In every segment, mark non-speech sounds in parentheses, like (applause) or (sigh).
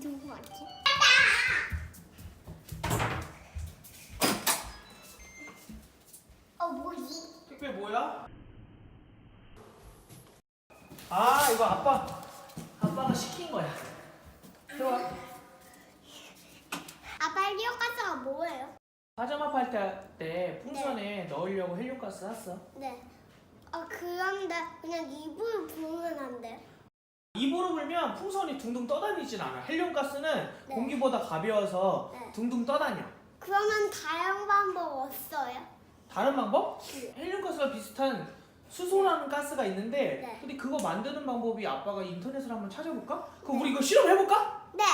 누구 왔지? 어 뭐지? 택배 뭐야? 아 이거 아빠 아빠가 시킨 거야. 좋아. 아빠 헬리오가스가 뭐예요? 파자마 팔때 때 풍선에 넣으려고 헬륨가스 샀어. 네. 아 그런데 그냥 입을 부으면 안 돼. 입으로 불면 풍선이 둥둥 떠다니진 않아. 헬륨가스는 네. 공기보다 가벼워서 네. 둥둥 떠다녀. 그러면 다른 방법 없어요? 다른 방법? 네. 헬륨가스가 비슷한 수소라는 가스가 있는데 네. 근데 그거 만드는 방법이 아빠가 인터넷으로 한번 찾아볼까? 그럼 우리 이거 실험해볼까? 네.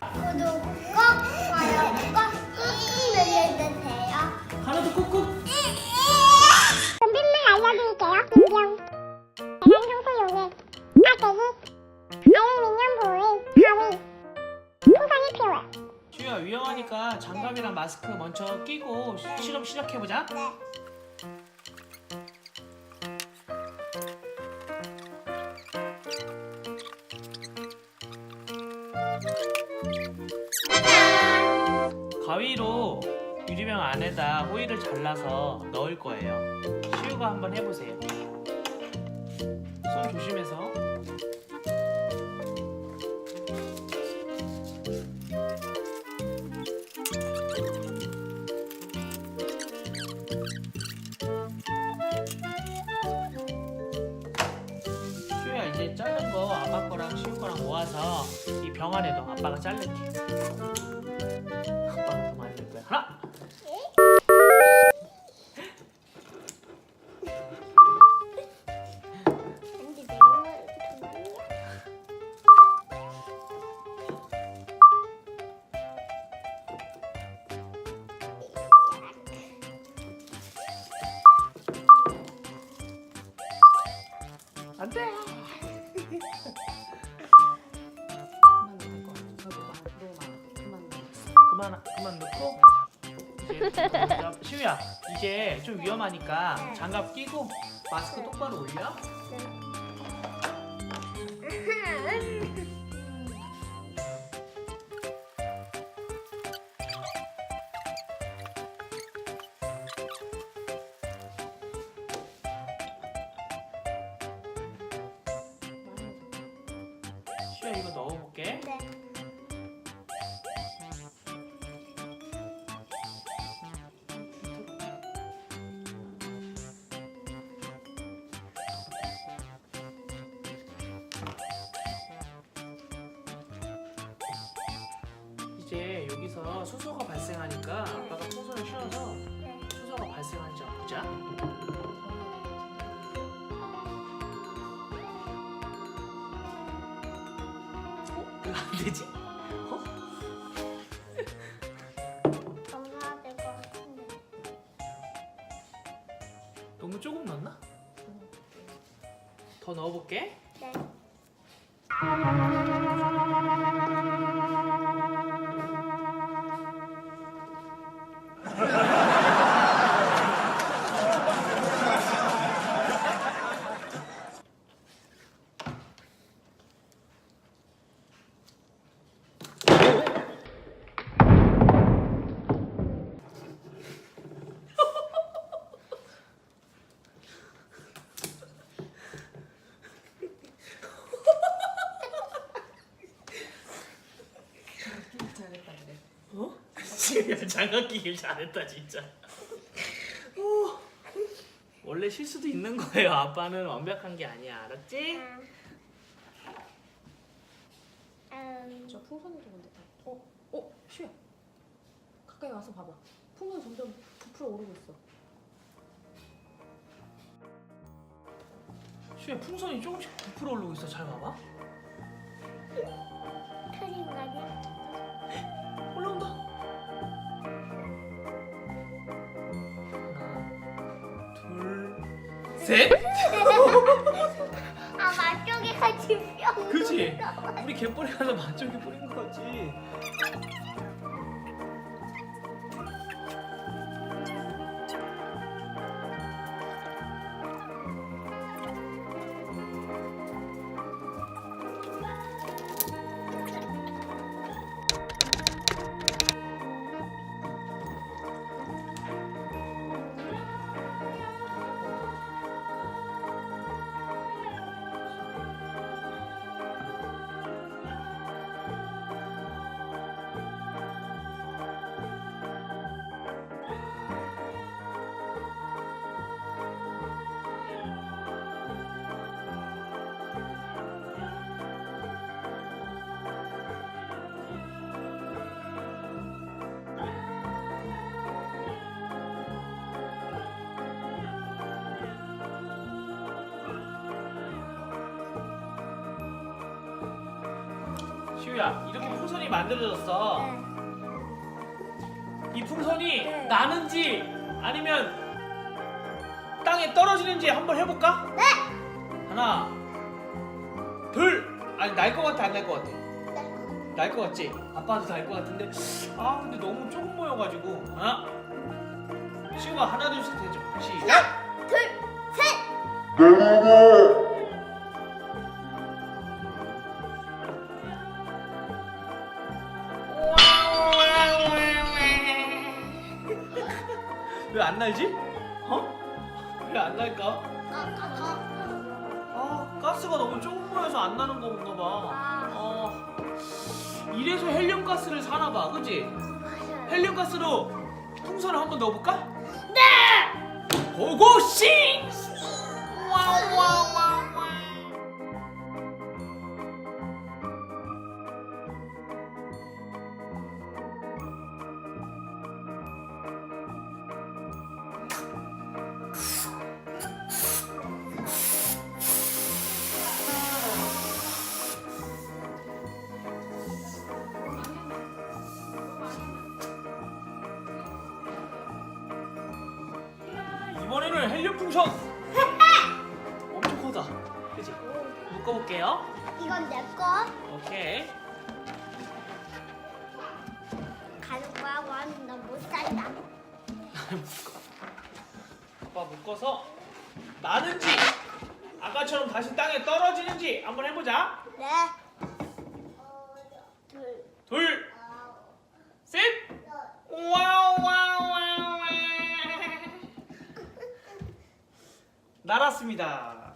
구독 꼭 좋아요 꼭 꾹꾹 눌러주세요. 하나도 꾹꾹 선생님 알려드릴게요. 인경. 대량 청소용에 빠뜨기, 알루미늄 보일, 가위, 풍선이 필요해. 슈야 위험하니까 장갑이랑 마스크 먼저 끼고 시- 실험 시작해보자 네. 가위로 유리병 안에다 호일을 잘라서 넣을 거예요. 시우가 한번 해보세요. 손 조심해서. 슈야 이제 자른 거 아빠 거랑 시우 거랑 모아서 이 병 안에 넣어 아빠가 자를게 그만 그만 넣고. 이제 (laughs) 자, 시우야 이제 좀 위험하니까 장갑 끼고 마스크 똑바로 올려. 시우야 이거 넣어볼 이제 여기서 수소가 발생하니까 아빠가 풍선을 씌워서 네. 수소가 발생하는지 한번 보자 어? 이거 안 되지? 어? 될것 같은데. 너무 조금 넣었나? 더 넣어볼게 네. 장갑 끼길 잘했다 진짜 어. 원래 실수도 있는 거예요 아빠는 완벽한 게 아니야 알았지? 음, 저 풍선이 좋은데. 어, 어, 쉬야. 가까이 와서 봐봐. 풍선 점점 부풀어 오르고 있어. 슈야 풍선이 조금씩 부풀어 오르고 있어 잘 봐봐 셋 아, 맛쪽에 같이 뿅. 그치? 우리 갯벌에 가서 만족이 뿌린 거지 시우야 이렇게 풍선이 만들어졌어. 네. 이 풍선이 네. 나는지 아니면 땅에 떨어지는지 한번 해볼까? 네. 하나, 둘. 아니 날 것 같아 안 날 것 같아? 네. 날것 같지? 아빠도 날 것 같은데 아 근데 너무 조금 모여가지고 하나 시우가 하나 둘셋 해줘 시작 둘, 셋. 안 날지? 어? 왜 안 날까? 아 가스가 너무 조금 모여서 안 나는 건가 봐 아. 어, 이래서 헬륨 가스를 사나 봐 그지? 헬륨 가스로 풍선을 한번 넣어볼까? 네! 고고싱! 풍선 엄청 커다 그지? 묶어볼게요 이건 내 거. 오케이 가는 거야. 와는 나못 살다. 아빠 묶어서 나는지 아까처럼 다시 땅에 떨어지는지 한번 해보자 네. 날았습니다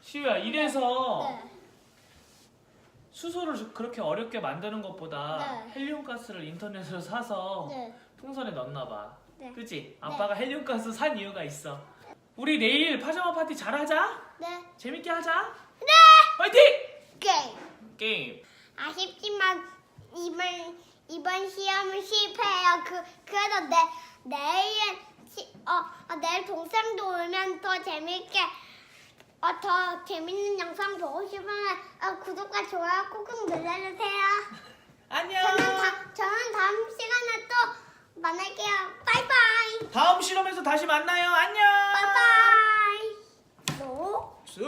시우야 이래서 네. 수소를 그렇게 어렵게 만드는 것보다 네. 헬륨 가스를 인터넷으로 사서 네. 풍선에 넣나 봐. 네. 그치? 아빠가 헬륨 가스 산 이유가 있어. 우리 내일 파자마 파티 잘하자. 네. 재밌게 하자. 네. 화이팅! 게임. 게임. 아쉽지만 이번 이번 시험은 실패해요. 그 그래도 내 내일 시, 어, 어 내일 동생도 오면 더 재밌게 어 더 재밌는 영상 보고 싶으면 어, 구독과 좋아요 꾹꾹 눌러주세요. (laughs) 안녕. 저는 다 저는 다음 시간에 또 만날게요. 바이바이. 다음 실험에서 다시 만나요. 안녕. 바이바이. 뭐? 수.